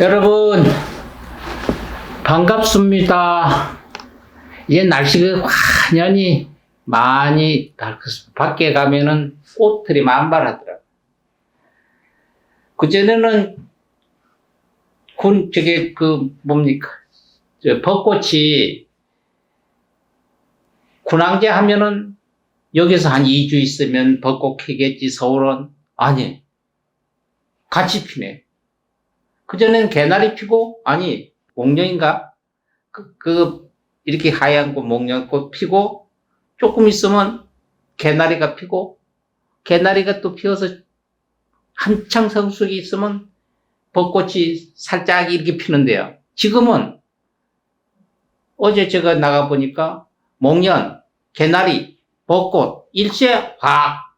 여러분 반갑습니다. 이제 날씨가 완연히 많이 닳았습니다. 밖에 가면은 꽃들이 만발하더라고요. 그전에는 군 저게 그 뭡니까 저 벚꽃이 군항제 하면은 여기서 한 2주 있으면 벚꽃 피겠지 서울은 아니 같이 피네. 그전에는 개나리 피고, 아니, 목련인가? 그, 그, 이렇게 하얀 꽃, 목련꽃 피고, 조금 있으면 개나리가 피고, 개나리가 또 피어서 한창 성숙이 있으면 벚꽃이 살짝 이렇게 피는데요. 지금은 어제 제가 나가보니까 목련, 개나리, 벚꽃, 일제 확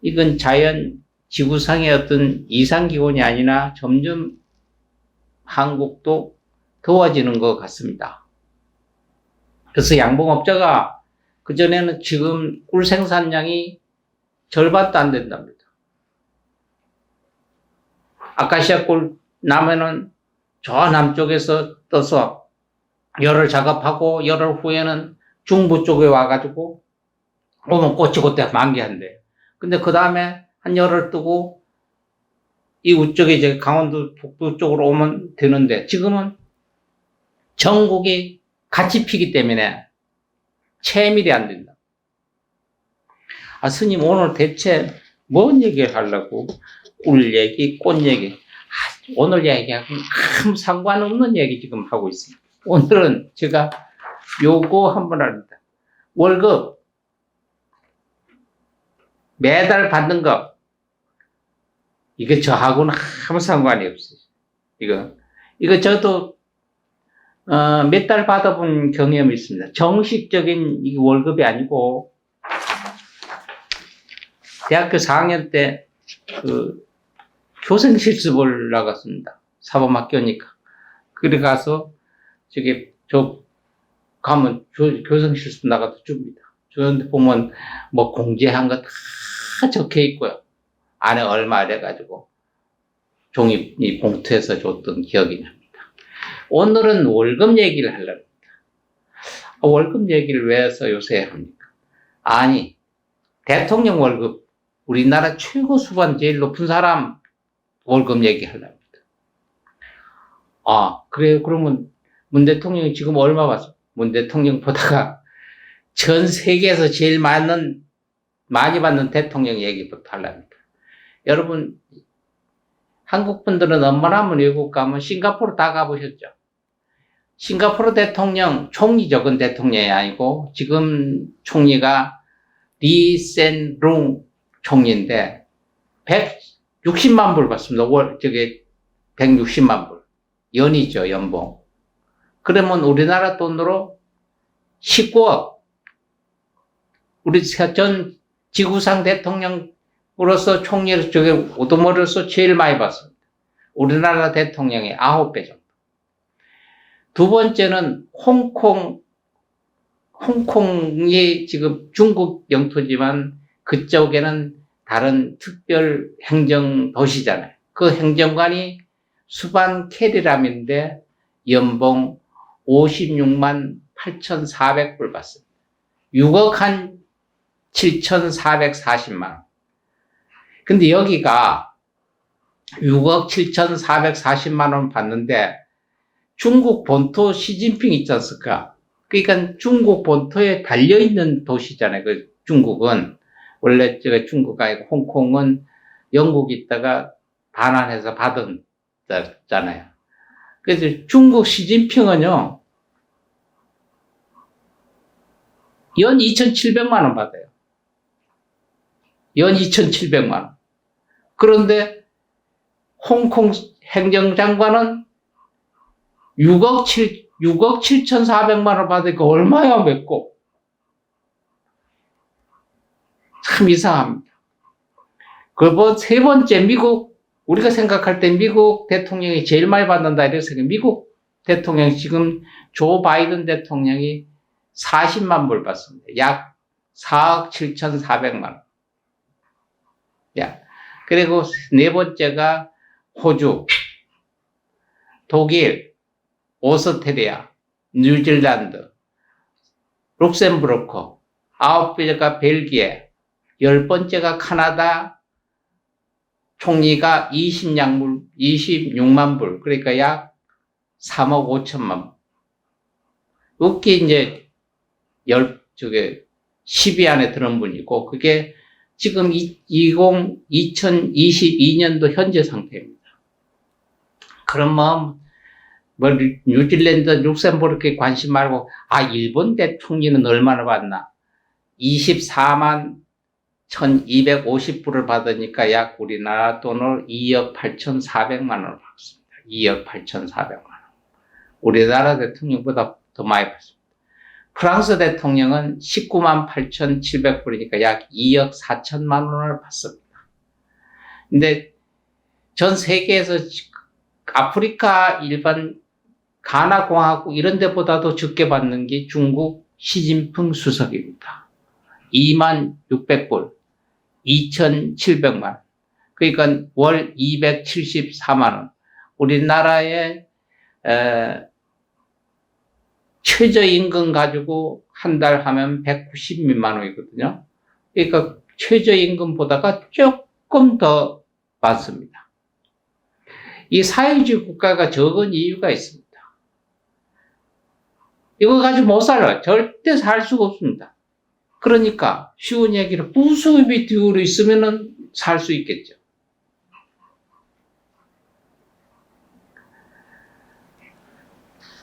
이건 자연 지구상의 어떤 이상 기온이 아니라 점점 한국도 더워지는 것 같습니다. 그래서 양봉업자가 그전에는 지금 꿀 생산량이 절반도 안 된답니다. 아카시아 꿀 나면은 저 남쪽에서 떠서 열을 작업하고 열흘 후에는 중부 쪽에 와가지고 오면 꽃이 그때 만개한대. 근데 그 다음에 한 열흘 뜨고 이 우쪽에 이제 강원도 북부 쪽으로 오면 되는데 지금은 전국이 같이 피기 때문에 채밀이 안 된다. 아, 스님 오늘 대체 뭔 얘기를 하려고? 꿀 얘기, 꽃 얘기. 아, 오늘 얘기하고 아무 상관없는 얘기 지금 하고 있습니다. 오늘은 제가 요거 한번 합니다. 월급 매달 받는 거 이게 저하고는 아무 상관이 없어요. 이거 이거 저도 어, 몇 달 받아본 경험이 있습니다. 정식적인 이 월급이 아니고 대학교 4학년 때 그 교생 실습을 나갔습니다. 사범학교니까. 그래 가서 저기 저 가면 교, 교생 실습 나가서 줍니다. 주는데 보면 뭐 공제한 거 다 적혀 있고요. 안에 얼마 이래가지고 종이 이 봉투에서 줬던 기억이 납니다. 오늘은 월급 얘기를 하려고 합니다. 아, 월급 얘기를 왜 해서 요새 합니까? 아니, 대통령 월급, 우리나라 최고 수반 제일 높은 사람 월급 얘기하려고 합니다. 아, 그래요? 그러면 문 대통령이 지금 얼마 받습니문 대통령 보다가 전 세계에서 제일 많은, 많이 받는 대통령 얘기부터 하려합니다. 여러분, 한국 분들은 웬만하면 외국 가면 싱가포르 다 가보셨죠? 싱가포르 대통령, 총리 적은 대통령이 아니고, 지금 총리가 리센룽 총리인데, 160만 불 받습니다. 월, 저게 160만 불. 연이죠, 연봉. 그러면 우리나라 돈으로 19억. 우리 전 지구상 대통령 으로서 총리로 저게 오도머리로서 제일 많이 받습니다. 우리나라 대통령의 9배 정도. 두 번째는 홍콩, 홍콩이 지금 중국 영토지만 그쪽에는 다른 특별 행정 도시잖아요. 그 행정관이 수반 캐리람인데 연봉 56만 8,400불 받습니다. 6억 한 7,440만 원. 근데 여기가 6억 7,440만 원 받는데 중국 본토 시진핑 있지 않습니까? 그러니까 중국 본토에 달려있는 도시잖아요. 그 중국은. 원래 제가 중국 아니고 홍콩은 영국 있다가 반환해서 받은 잖아요. 그래서 중국 시진핑은요, 연 2,700만 원 받아요. 연 2,700만 원. 그런데 홍콩 행정장관은 6억 7, 6억 7,400만 원 받으니까 얼마야 맺고. 참 이상합니다. 그리고 세 번째 미국, 우리가 생각할 때 미국 대통령이 제일 많이 받는다 이래서 미국 대통령 지금 조 바이든 대통령이 40만 불 받습니다. 약 4억 7,400만 원. 야. 그리고 네 번째가 호주, 독일, 오스트리아, 뉴질랜드, 룩셈부르크, 아홉 번째가 벨기에, 열 번째가 카나다, 총리가 20양 26만 불, 그러니까 약 3억 5천만 불. 그게 이제 열, 저게 10위 안에 드는 분이고, 그게 지금 20, 2022년도 현재 상태입니다. 그러면, 뭐, 뉴질랜드, 룩셈부르크에 관심 말고, 아, 일본 대통령은 얼마나 받나? 24만 1250불을 받으니까 약 우리나라 돈을 2억 8,400만 원을 받습니다. 2억 8,400만 원. 우리나라 대통령보다 더 많이 받습니다. 프랑스 대통령은 19만 8,700불이니까 약 2억 4천만 원을 받습니다. 근데 전 세계에서 아프리카 일반 가나 공화국 이런 데보다도 적게 받는 게 중국 시진핑 수석입니다. 2만 600불, 2,700만. 그러니까 월 274만 원. 우리나라의, 에, 최저임금 가지고 한 달 하면 190만 원이거든요. 그러니까 최저임금보다가 조금 더 많습니다. 이 사회주의 국가가 적은 이유가 있습니다. 이거 가지고 못 살아요. 절대 살 수가 없습니다. 그러니까 쉬운 얘기로 부수입이 뒤로 있으면은 살 수 있겠죠.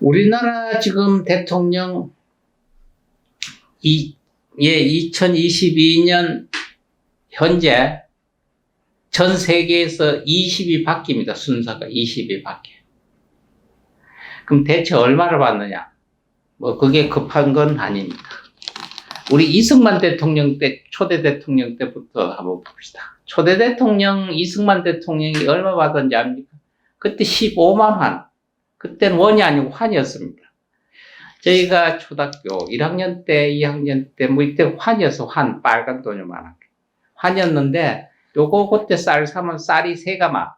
우리나라 지금 대통령 이, 예, 2022년 현재 전 세계에서 20이 바뀝니다. 순서가 20이 바뀌어. 그럼 대체 얼마를 받느냐? 뭐 그게 급한 건 아닙니다. 우리 이승만 대통령 때, 초대 대통령 때부터 한번 봅시다. 초대 대통령 이승만 대통령이 얼마 받았는지 압니까? 그때 15만 환. 그때는 원이 아니고 환이었습니다. 저희가 초등학교 1학년 때, 2학년 때, 뭐 이때 환이어서 환, 빨간 돈이 많아. 환이었는데, 요거 그때 쌀 사면 쌀이 세 가마.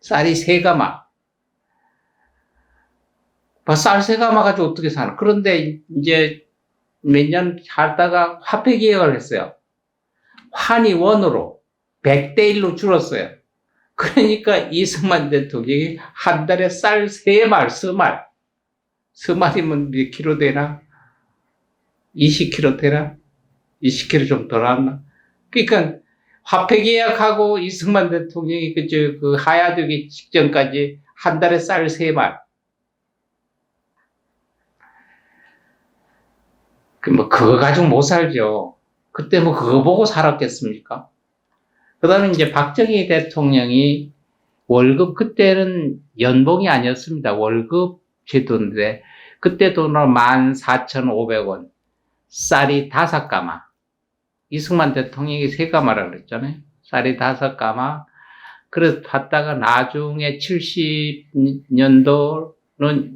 쌀이 세 가마. 쌀 세 가마 가지고 어떻게 사나. 그런데 이제 몇 년 살다가 화폐 개혁을 했어요. 환이 원으로 100대 1로 줄었어요. 그러니까 이승만 대통령이 한 달에 쌀 세 말, 스말. 스말이면 몇 킬로 되나? 20킬로 되나? 20킬로 좀 더 나왔나? 그러니까 화폐 계약하고 이승만 대통령이 그저 그 하야되기 직전까지 한 달에 쌀 세 말. 그 뭐 그거 가지고 못 살죠. 그때 뭐 그거 보고 살았겠습니까? 그 다음에 이제 박정희 대통령이 월급, 그때는 연봉이 아니었습니다. 월급 제도인데, 그때 돈으로 14,500원, 쌀이 다섯 가마. 이승만 대통령이 세 가마라 그랬잖아요. 쌀이 다섯 가마. 그래서 받다가 나중에 70년도는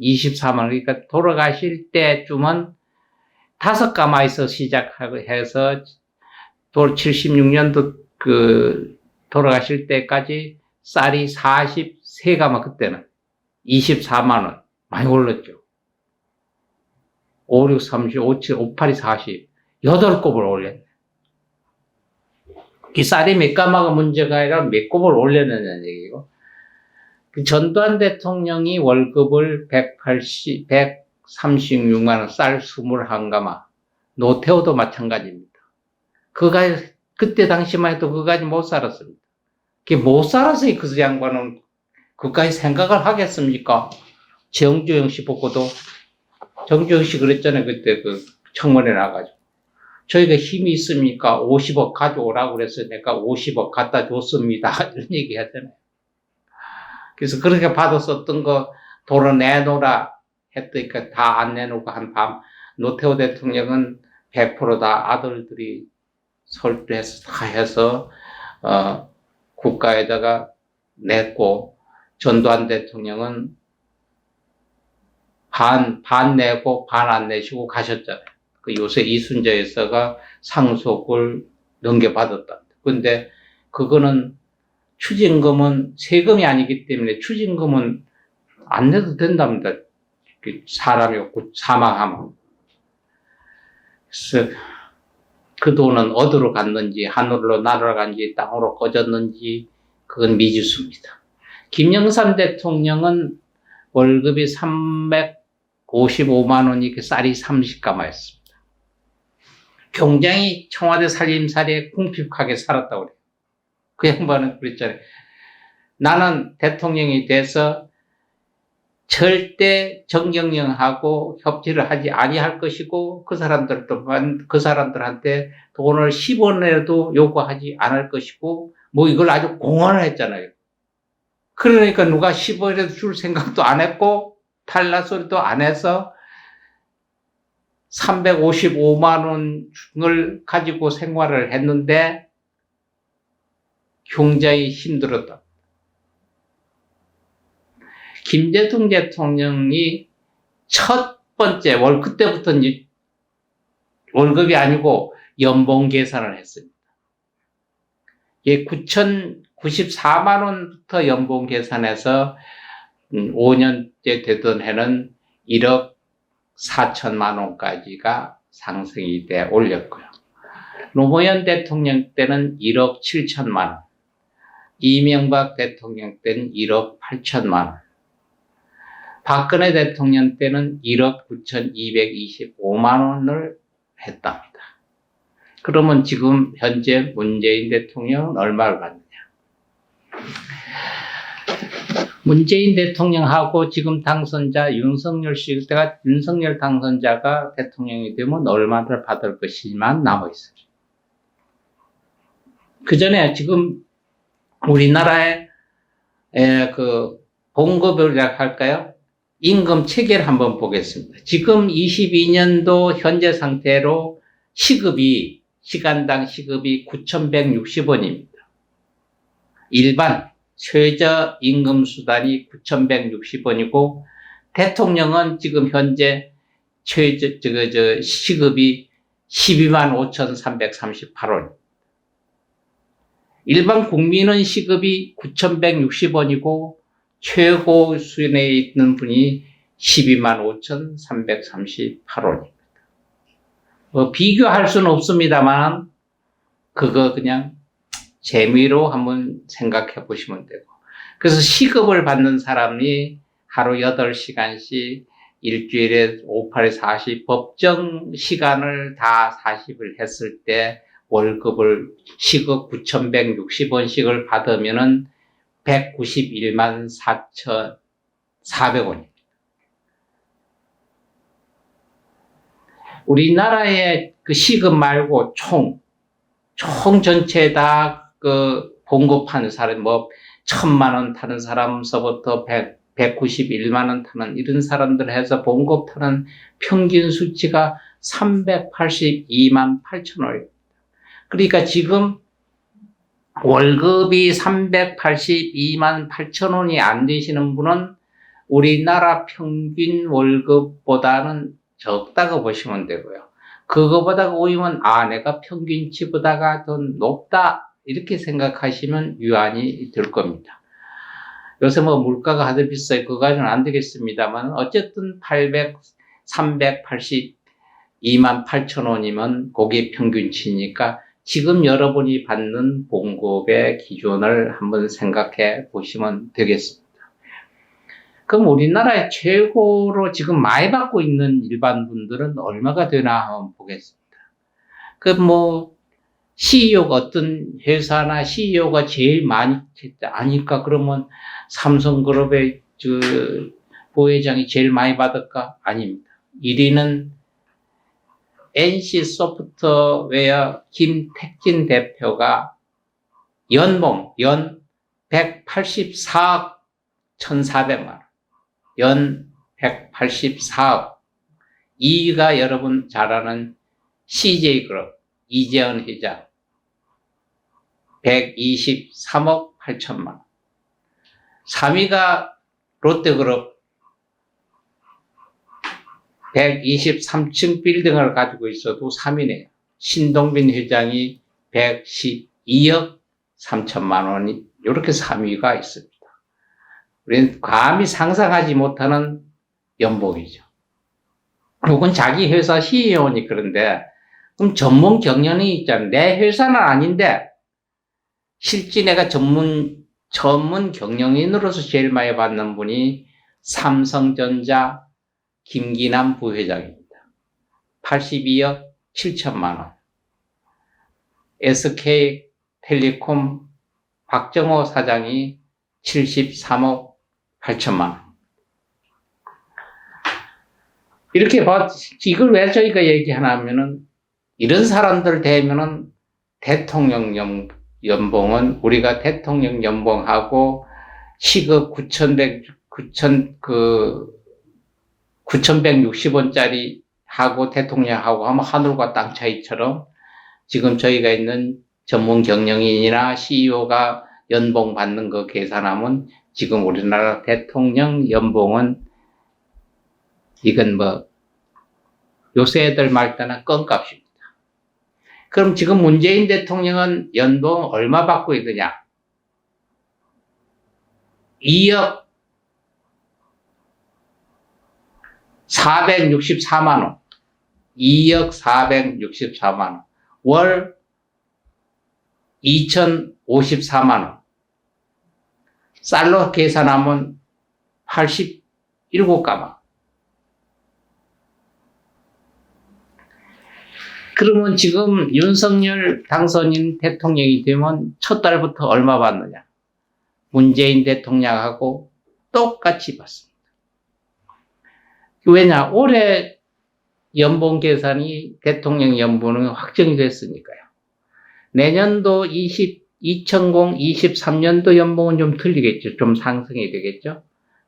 24만 원. 그러니까 돌아가실 때쯤은 다섯 가마에서 시작해서 76년도 그 돌아가실 때까지 쌀이 43가마 그때는 24만 원 많이 올랐죠. 5, 6, 30, 5, 7, 5, 8이 40 8곱을 올렸네. 이 쌀이 몇 가마가 문제가 아니라 몇 곱을 올렸느냐는 얘기고. 그 전두환 대통령이 월급을 180, 136만 원, 쌀 21가마. 노태우도 마찬가지입니다. 그가 그때 당시만 해도 그까지 못 살았습니다. 못 살아서 그 양반은 그까지 생각을 하겠습니까? 정주영 씨 보고도 정주영 씨 그랬잖아요. 그때 그 청문회 나가지고. 저희가 힘이 있습니까? 50억 가져오라고 그래서 내가 50억 갖다 줬습니다. 이런 얘기 하잖아요. 그래서 그렇게 받았었던 거 도로 내놓으라 했으니까 다안 내놓고 한 밤 노태우 대통령은 100%다 아들들이 설득해서 다 해서 어, 국가에다가 냈고 전두환 대통령은 반, 반 내고 반 안 내시고 가셨잖아요. 그 요새 이순재 여사가 상속을 넘겨받았다. 근데 그거는 추징금은 세금이 아니기 때문에 추징금은 안 내도 된답니다. 그 사람이 없고 사망하면. 그래서 그 돈은 어디로 갔는지, 하늘로 날아간지, 땅으로 꺼졌는지, 그건 미지수입니다. 김영삼 대통령은 월급이 355만 원이 그 쌀이 30가마였습니다. 굉장히 청와대 살림살이에 궁핍하게 살았다고 그래요. 그 양반은 그랬잖아요. 나는 대통령이 돼서 절대 정경영하고 협치를 하지 아니할 것이고 그 사람들도 그 사람들한테 돈을 10원이라도 요구하지 않을 것이고 뭐 이걸 아주 공언을 했잖아요. 그러니까 누가 10원이라도 줄 생각도 안 했고 탈락 소리도 안 해서 355만 원을 가지고 생활을 했는데 굉장히 힘들었다. 김대중 대통령이 첫 번째 월 그때부터 월급이 아니고 연봉 계산을 했습니다. 예, 9,094만 원부터 연봉 계산해서 5년째 되던 해는 1억 4천만 원까지가 상승이 돼 올렸고요. 노무현 대통령 때는 1억 7천만 원, 이명박 대통령 때는 1억 8천만 원, 박근혜 대통령 때는 1억 9,225만 원을 했답니다. 그러면 지금 현재 문재인 대통령은 얼마를 받느냐? 문재인 대통령하고 지금 당선자 윤석열 씨, 때가 윤석열 당선자가 대통령이 되면 얼마를 받을 것이만 남아 있어요. 그 전에 지금 우리나라의 에, 그 봉급이라고 할까요? 임금 체계를 한번 보겠습니다. 지금 22년도 현재 상태로 시급이 시간당 시급이 9,160원입니다. 일반 최저 임금 수단이 9,160원이고 대통령은 지금 현재 최저 저, 저 시급이 12만 5,338원. 일반 국민은 시급이 9,160원이고 최고 수준에 있는 분이 12만 5,338원입니다. 뭐 비교할 수는 없습니다만 그거 그냥 재미로 한번 생각해 보시면 되고 그래서 시급을 받는 사람이 하루 8시간씩 일주일에 5, 8, 40 법정 시간을 다 40을 했을 때 월급을 시급 9,160원씩을 받으면은 191만 4,400원입니다. 우리나라의 그 시급 말고 총, 총 전체 다그 봉급하는 사람, 뭐, 천만 원 타는 사람서부터 100, 191만 원 타는 이런 사람들 해서 봉급 타는 평균 수치가 382만 8천 원입니다. 그러니까 지금 월급이 382만 8천 원이 안 되시는 분은 우리나라 평균 월급보다는 적다고 보시면 되고요. 그거보다 오이면 아 내가 평균치보다가 더 높다 이렇게 생각하시면 유한이 될 겁니다. 요새 뭐 물가가 하도 비싸요. 그거는 안 되겠습니다만 어쨌든 800, 382만 8천 원이면 그게 평균치니까 지금 여러분이 받는 봉급의 기준을 한번 생각해 보시면 되겠습니다. 그럼 우리나라의 최고로 지금 많이 받고 있는 일반 분들은 얼마가 되나 한번 보겠습니다. 그뭐 CEO가 어떤 회사나 CEO가 제일 많이 아니까 그러면 삼성그룹의 그 부회장이 제일 많이 받을까? 아닙니다. 1위는 NC 소프트웨어 김택진 대표가 연봉 연 184억 1,400만 원. 연 184억. 2위가 여러분 잘 아는 CJ그룹 이재현 회장 123억 8천만 원. 3위가 롯데그룹 123층 빌딩을 가지고 있어도 3위네요. 신동빈 회장이 112억 3천만 원이 이렇게 3위가 있습니다. 우리는 감히 상상하지 못하는 연봉이죠. 혹은 자기 회사 CEO니 그런데 그럼 전문 경영이 있잖아요. 내 회사는 아닌데 실제 내가 전문 전문 경영인으로서 제일 많이 받는 분이 삼성전자 김기남 부회장입니다. 82억 7천만 원. SK 텔레콤 박정호 사장이 73억 8천만 원. 이렇게 봐, 이걸 왜 저희가 얘기하냐면은, 이런 사람들 되면은 대통령 연, 연봉은 우리가 대통령 연봉하고 시급 9,100, 9,000, 그, 9,160원짜리 하고 대통령하고 하면 하늘과 땅 차이처럼 지금 저희가 있는 전문 경영인이나 CEO가 연봉 받는 거 계산하면 지금 우리나라 대통령 연봉은 이건 뭐 요새 애들 말 때는 껌값입니다. 그럼 지금 문재인 대통령은 연봉 얼마 받고 있느냐? 2억 464만 원. 2억 464만 원. 월 2,054만 원. 쌀로 계산하면 87가마. 그러면 지금 윤석열 당선인 대통령이 되면 첫 달부터 얼마 받느냐? 문재인 대통령하고 똑같이 받습니다. 왜냐? 올해 연봉 계산이 대통령 연봉은 확정이 됐으니까요. 내년도 20, 2023년도 연봉은 좀 틀리겠죠. 좀 상승이 되겠죠.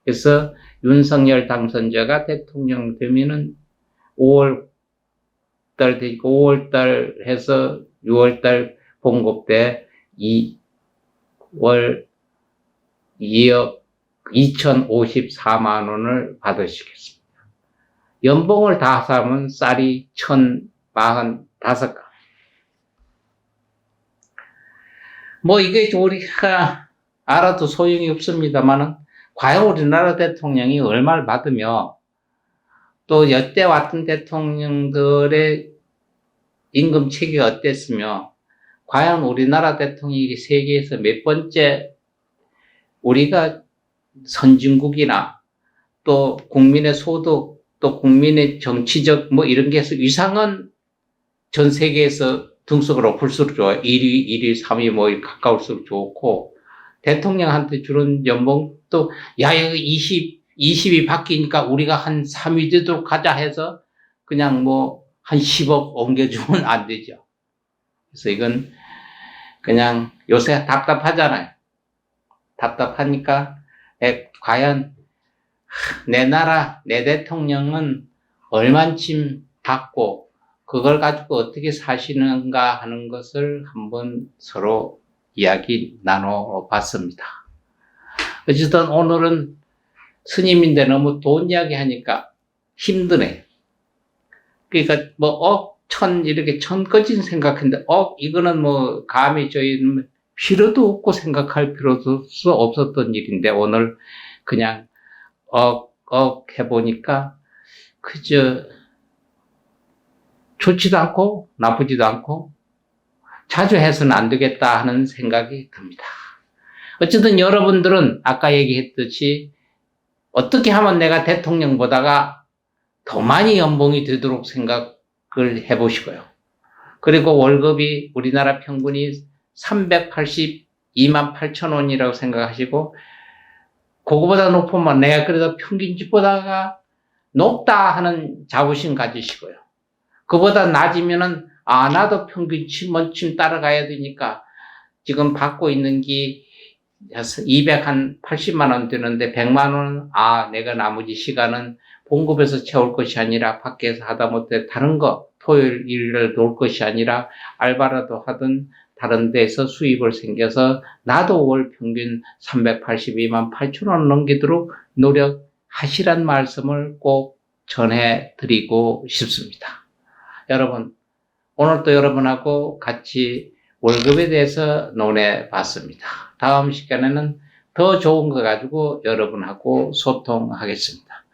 그래서 윤석열 당선자가 대통령 되면은 5월 달 되고 5월 달 해서 6월 달 봉급 때 2월 2억 2,054만 원을 받으시겠습니다. 연봉을 다 사면 쌀이 1,045가. 뭐 이게 우리가 알아도 소용이 없습니다만은 과연 우리나라 대통령이 얼마를 받으며 또 여태 왔던 대통령들의 임금 체계가 어땠으며 과연 우리나라 대통령이 세계에서 몇 번째 우리가 선진국이나 또 국민의 소득 또 국민의 정치적 뭐 이런 게 해서 이상은 전 세계에서 등속을 높을수록 좋아요. 1위, 1위, 3위 뭐 가까울수록 좋고 대통령한테 주는 연봉도 야 이거 20 20이 바뀌니까 우리가 한 3위 되도록 하자 해서 그냥 뭐 한 10억 옮겨주면 안 되죠. 그래서 이건 그냥 요새 답답하잖아요. 답답하니까 에, 과연 내 나라 내 대통령은 얼만큼 받고 그걸 가지고 어떻게 사시는가 하는 것을 한번 서로 이야기 나눠 봤습니다. 어쨌든 오늘은 스님인데 너무 돈 이야기 하니까 힘드네. 그러니까 뭐, 억, 천, 이렇게 천거진 생각했는데, 억, 이거는 뭐, 감히 저희는 필요도 없고 생각할 필요도 없었던 일인데, 오늘 그냥 억, 억 해보니까, 그저, 좋지도 않고, 나쁘지도 않고, 자주 해서는 안 되겠다 하는 생각이 듭니다. 어쨌든 여러분들은 아까 얘기했듯이 어떻게 하면 내가 대통령보다가 더 많이 연봉이 되도록 생각을 해보시고요. 그리고 월급이 우리나라 평균이 382만 8천 원이라고 생각하시고, 그거보다 높으면 내가 그래도 평균치보다가 높다 하는 자부심 가지시고요. 그보다 낮으면은, 아, 나도 평균치 먼침 따라가야 되니까 지금 받고 있는 게 280만 원 되는데 100만 원은 아 내가 나머지 시간은 봉급에서 채울 것이 아니라 밖에서 하다 못해 다른 거 토요일 일을 놀 것이 아니라 알바라도 하든 다른 데서 수입을 생겨서 나도 월 평균 382만 8천 원 넘기도록 노력하시란 말씀을 꼭 전해 드리고 싶습니다. 여러분 오늘도 여러분하고 같이 월급에 대해서 논해 봤습니다. 다음 시간에는 더 좋은 거 가지고 여러분하고 소통하겠습니다.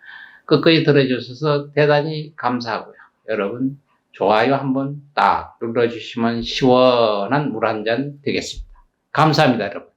끝까지 들어주셔서 대단히 감사하고요. 여러분, 좋아요 한번 딱 눌러주시면 시원한 물 한 잔 되겠습니다. 감사합니다, 여러분.